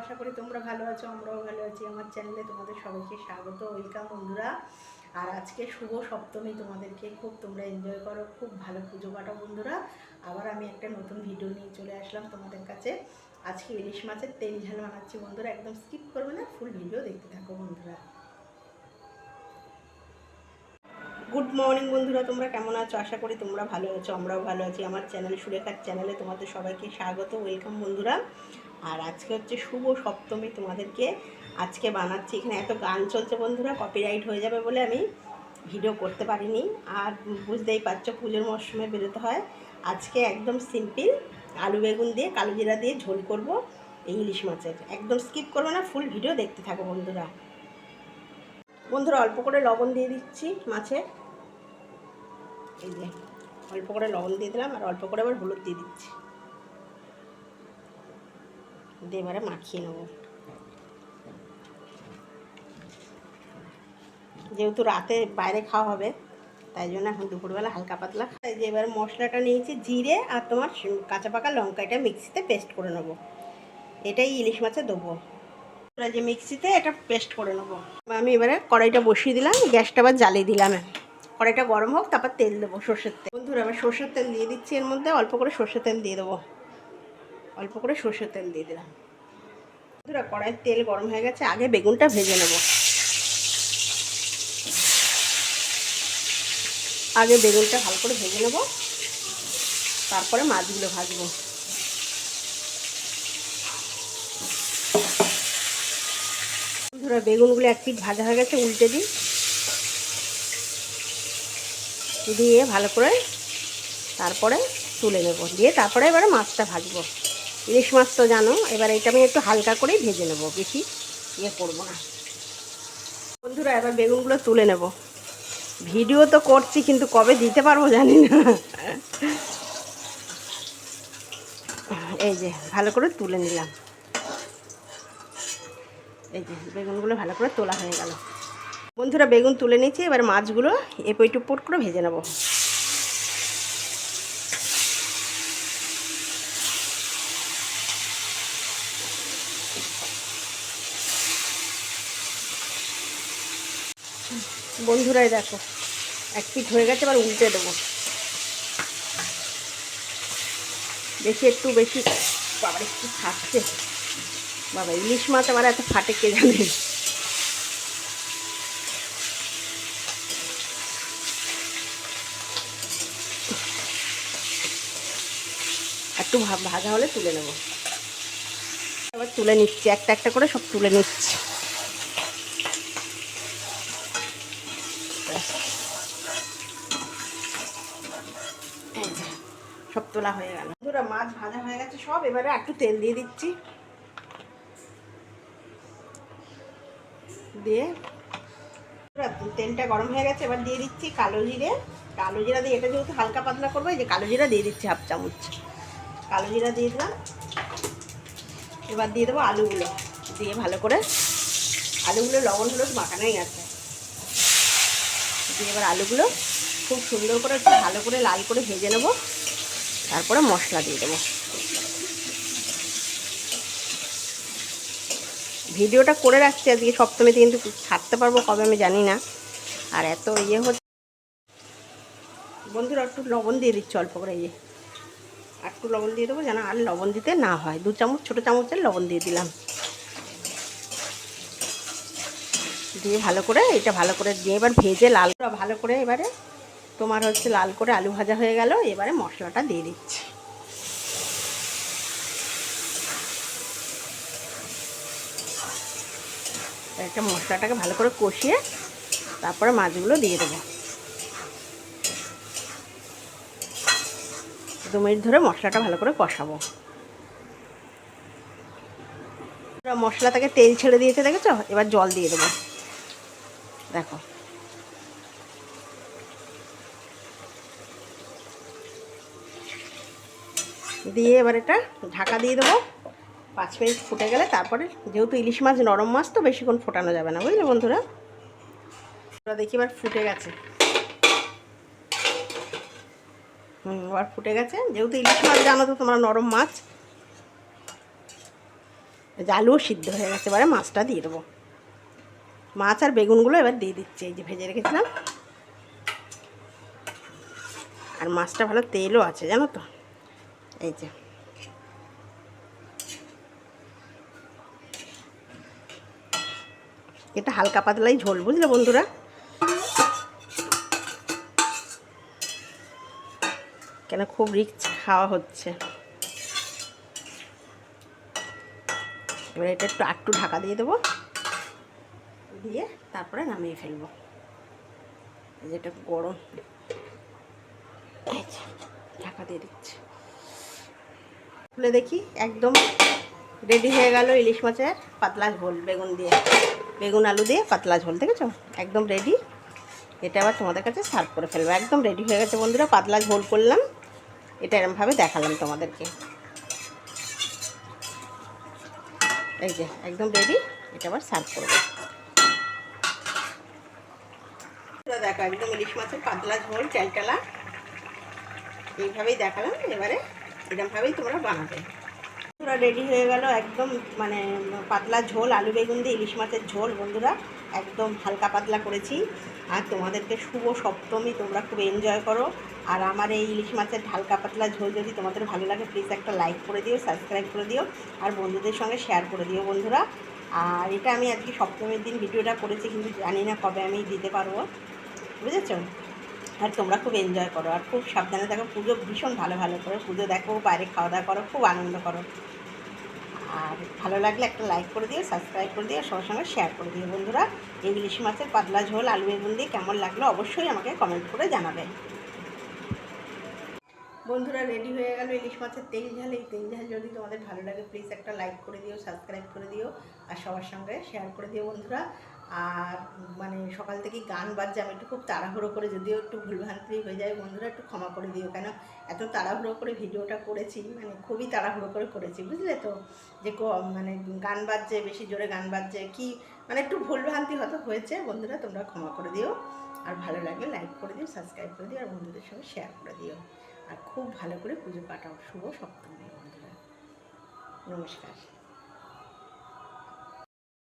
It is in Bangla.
আশা করি তোমরা ভালো আছো, আমরাও ভালো আছি। আমার চ্যানেলে তোমাদের সবাইকে স্বাগত ওয়েলকাম বন্ধুরা। আর আজকে শুভ সপ্তমী তোমাদেরকে, খুব তোমরা এনজয় করো, খুব ভালো পুজো কাটো বন্ধুরা। আবার আমি একটা নতুন ভিডিও নিয়ে চলে আসলাম তোমাদের কাছে। আজকে ইলিশ মাছের তেল ঝাল বানাচ্ছি বন্ধুরা, একদম স্কিপ করবে না ফুল ভিডিও দেখতে থাকো বন্ধুরা। গুড মর্নিং বন্ধুরা, তোমরা কেমন আছো? আশা করি তোমরা ভালো আছো, আমরাও ভালো আছি। আমার চ্যানেল সুরেখার চ্যানেলে তোমাদের সবাইকে স্বাগত ওয়েলকাম বন্ধুরা। আর আজকে হচ্ছে শুভ সপ্তমী তোমাদেরকে আজকে বানাচ্ছি। এখানে এত গান চলছে বন্ধুরা কপিরাইট হয়ে যাবে বলে আমি ভিডিও করতে পারিনি। আর বুঝতেই পারছ, পুজোর মরশুমে বেরোতে হয়। আজকে একদম সিম্পল আলু বেগুন দিয়ে কালো জিরা দিয়ে ঝোল করব, ইংলিশ মাছের। একদম স্কিপ করবে না ফুল ভিডিও দেখতে থাকো বন্ধুরা। বন্ধুরা অল্প করে লবণ দিয়ে দিচ্ছি মাছে। এই যে, অল্প করে লবণ দিয়ে দিলাম আর অল্প করে আবার হলুদ দিয়ে দিচ্ছি। দিয়ে এবারে মাখিয়ে নেব। যেহেতু রাতে বাইরে খাওয়া হবে, তাই জন্য এখন দুপুরবেলা হালকা পাতলা খাই। যে এবারে মশলাটা নিয়েছি, জিরে আর তোমার কাঁচা পাকা লঙ্কা, এটা মিক্সিতে পেস্ট করে নেব। এটাই ইলিশ মাছে দেবো। যে মিক্সিতে এটা পেস্ট করে নেব। আমি এবারে কড়াইটা বসিয়ে দিলাম, গ্যাসটা আবার জ্বালিয়ে দিলাম কড়াইটা গরম হোক, তারপর তেল দেবো সর্ষের তেল। বন্ধুরা আবার সর্ষের তেল দিয়ে দিচ্ছি, এর মধ্যে অল্প করে সর্ষের তেল দিয়ে দেবো। অল্প করে সর্ষের তেল দিয়ে দিলাম। বন্ধুরা, কড়াইয়ের তেল গরম হয়ে গেছে, আগে বেগুনটা ভেজে নেব। আগে বেগুনটা ভালো করে ভেজে নেব। তারপরে মাছগুলো ভাজবো। বন্ধুরা বেগুনগুলো এক পিঠ ভাজা হয়ে গেছে, উল্টে দিই। দিয়ে ভালো করে তারপরে তুলে নেব। দিয়ে তারপরে এবারে মাছটা ভাজবো। ইলিশ মাছ তো জানো, এবার এটা আমি একটু হালকা করেই ভেজে নেব, বেশি ইয়ে করব না। বন্ধুরা, এবার বেগুনগুলো তুলে নেব। ভিডিও তো করছি, কিন্তু কবে দিতে পারব জানি না। এই যে, ভালো করে তুলে নিলাম। এই যে বেগুনগুলো ভালো করে তোলা হয়ে গেল। বন্ধুরা, বেগুন তুলে নিয়েছি, এবার মাছগুলো এপই টুপট করে ভেজে নেব। বন্ধুরাই দেখো, এক পিঠ হয়ে গেছে, এবার উল্টে দেবো। বেশি একটু বেশি, বাবার একটু ফাটছে বাবা, ইলিশ মাছ আমার এত ফাটে, কে জানে? একটু ভাজা হলে তুলে নেব। এবার তুলে নিচ্ছি, একটা একটা করে সব তুলে নিচ্ছি। সব তোলা হয়ে গেল। মাছ ভাজা হয়ে গেছে, সব এবারে একটু তেল দিয়ে দিচ্ছি। দিয়ে তেলটা গরম হয়ে গেছে, এবার দিয়ে দিচ্ছি কালো জিরে। কালো জিরা দিয়ে, এটা যেহেতু হালকা পাতলা করব, এই যে কালো জিরা দিয়ে দিচ্ছি হাফ চামচ। কালো জিরা দিয়ে দিলাম। এবার দিয়ে দেবো আলুগুলো। দিয়ে ভালো করে আলুগুলো লবণ, হলুদ মাখানোই আছে। দিয়ে এবার আলুগুলো খুব সুন্দর করে একটু ভালো করে লাল করে ভেজে নেব। তারপরে মশলা দিয়ে দেবো। ভিডিওটা করে রাখছি আজকে সপ্তমীতে, কিন্তু ছাড়তে পারব কবে আমি জানি না। আর এত ইয়ে হচ্ছে। বন্ধুরা, একটু লবণ দিয়ে দিচ্ছি অল্প করে ইয়ে। আর একটু লবণ দিয়ে দেবো যেন আর লবণ দিতে না হয়। দু চামচ, ছোটো চামচের লবণ দিয়ে দিলাম। দিয়ে ভালো করে এটা ভালো করে দিয়ে এবার ভেজে লাল ভালো করে এবারে তোমার হচ্ছে লাল করে আলু ভাজা হয়ে গেল। এবারে মশলাটা দিয়ে দিচ্ছি। একটা মশলাটাকে ভালো করে কষিয়ে তারপরে মাছগুলো দিয়ে দেবো। দু মিনিট ধরে মশলাটা ভালো করে কষাবো। মশলা থেকে তেল ছেড়ে দিয়েছে, দেখেছ? এবার জল দিয়ে দেবো। দেখো। দিয়ে এবার এটা ঢাকা দিয়ে দেবো। পাঁচ মিনিট ফুটে গেলে তারপরে যেহেতু ইলিশ মাছ নরম মাছ, তো বেশিক্ষণ ফোটানো যাবে না, বুঝলে বন্ধুরা? ওরা দেখি এবার ফুটে গেছে। হুম, এবার ফুটে গেছে। যেহেতু ইলিশ মাছ জানো তো তোমরা, নরম মাছ। আলুও সিদ্ধ হয়ে গেছে, এবারে মাছটা দিয়ে দেবো। মাছ আর বেগুনগুলো এবার দিয়ে দিচ্ছি, এই যে ভেজে রেখেছিলাম। আর মাছটা ভালো তেলও আছে, জানো তো? এই যে। এটা হালকা পাতলাই ঝোল, বুঝলে বন্ধুরা? কেন খুব রিচ খাওয়া হচ্ছে। এবার এটা একটু আটটু ঢাকা দিয়ে দেবো। দিয়ে তারপরে নামিয়ে ফেলব। যেটা গরম। ঢাকা দিয়ে দিচ্ছি। খুলে দেখি, একদম রেডি হয়ে গেল ইলিশ মাছের পাতলা ঝোল, বেগুন দিয়ে। বেগুন আলু দিয়ে পাতলা ঝোল, দেখেছ? একদম রেডি এটা আবার তোমাদের কাছে সার্ভ করে ফেলব। একদম রেডি হয়ে গেছে বন্ধুরা, পাতলা ঝোল করলাম। এটা এরমভাবে দেখালাম তোমাদেরকে। এই যে, একদম রেডি এটা আবার সার্ভ করব। দেখো, একদম ইলিশ মাছের পাতলা ঝোল, চালটালা। এইভাবেই দেখালাম, এবারে এরকমভাবেই তোমরা বানাবে। পুরো রেডি হয়ে গেল, একদম মানে পাতলা ঝোল, আলু বেগুন দিয়ে ইলিশ মাছের ঝোল, বন্ধুরা। একদম হালকা পাতলা করেছি। আর তোমাদেরকে শুভ সপ্তমী, তোমরা খুব এনজয় করো। আর আমার এই ইলিশ মাছের হালকা পাতলা ঝোল যদি তোমাদের ভালো লাগে প্লিজ একটা লাইক করে দিও সাবস্ক্রাইব করে দিও, আর বন্ধুদের সঙ্গে শেয়ার করে দিও, বন্ধুরা। আর এটা আমি আজকে সপ্তমীর দিন ভিডিওটা করেছি, কিন্তু জানি না কবে আমি দিতে পারব। বুঝেছ? আর তোমরা খুব এনজয় করো। আর খুব সাবধানে থাকো পুজো ভীষণ ভালো ভালো করে পুজো দেখো, বাইরে খাওয়া দাওয়া করো, খুব আনন্দ করো। আর ভালো লাগলে একটা লাইক করে দিও সাবস্ক্রাইব করে দিও, সবার সঙ্গে শেয়ার করে দিও বন্ধুরা। ইলিশ মাছের পাতলা ঝোল, আলু বেগুন দিয়ে কেমন লাগল অবশ্যই আমাকে কমেন্ট করে জানাবেন বন্ধুরা রেডি হয়ে গেল ইলিশ মাছের তেল ঝাল। এই তেল ঝাল যদি তোমাদের ভালো লাগে প্লিজ একটা লাইক করে দিও সাবস্ক্রাইব করে দিও, আর সবার সঙ্গে শেয়ার করে দিও বন্ধুরা। আর সকাল থেকে গান বাজছে, আমি একটু খুব তাড়াহুড়ো করে যদিও একটু ভুলভ্রান্তি হয়ে যায় বন্ধুরা একটু ক্ষমা করে দিও কেন? এত তাড়াহুড়ো করে ভিডিওটা করেছি মানে খুবই তাড়াহুড়ো করে করেছি, বুঝলে তো? যে মানে গান বাজছে, বেশি জোরে গান বাজছে, কি মানে একটু ভুলভ্রান্তি হয়তো হয়েছে, বন্ধুরা তোমরা ক্ষমা করে দিও। আর ভালো লাগলে লাইক করে দিও সাবস্ক্রাইব করে দিও, আর বন্ধুদের সঙ্গে শেয়ার করে দিও। আর খুব ভালো করে পুজো কাটাও শুভ সপ্তমী, বন্ধুরা। নমস্কার।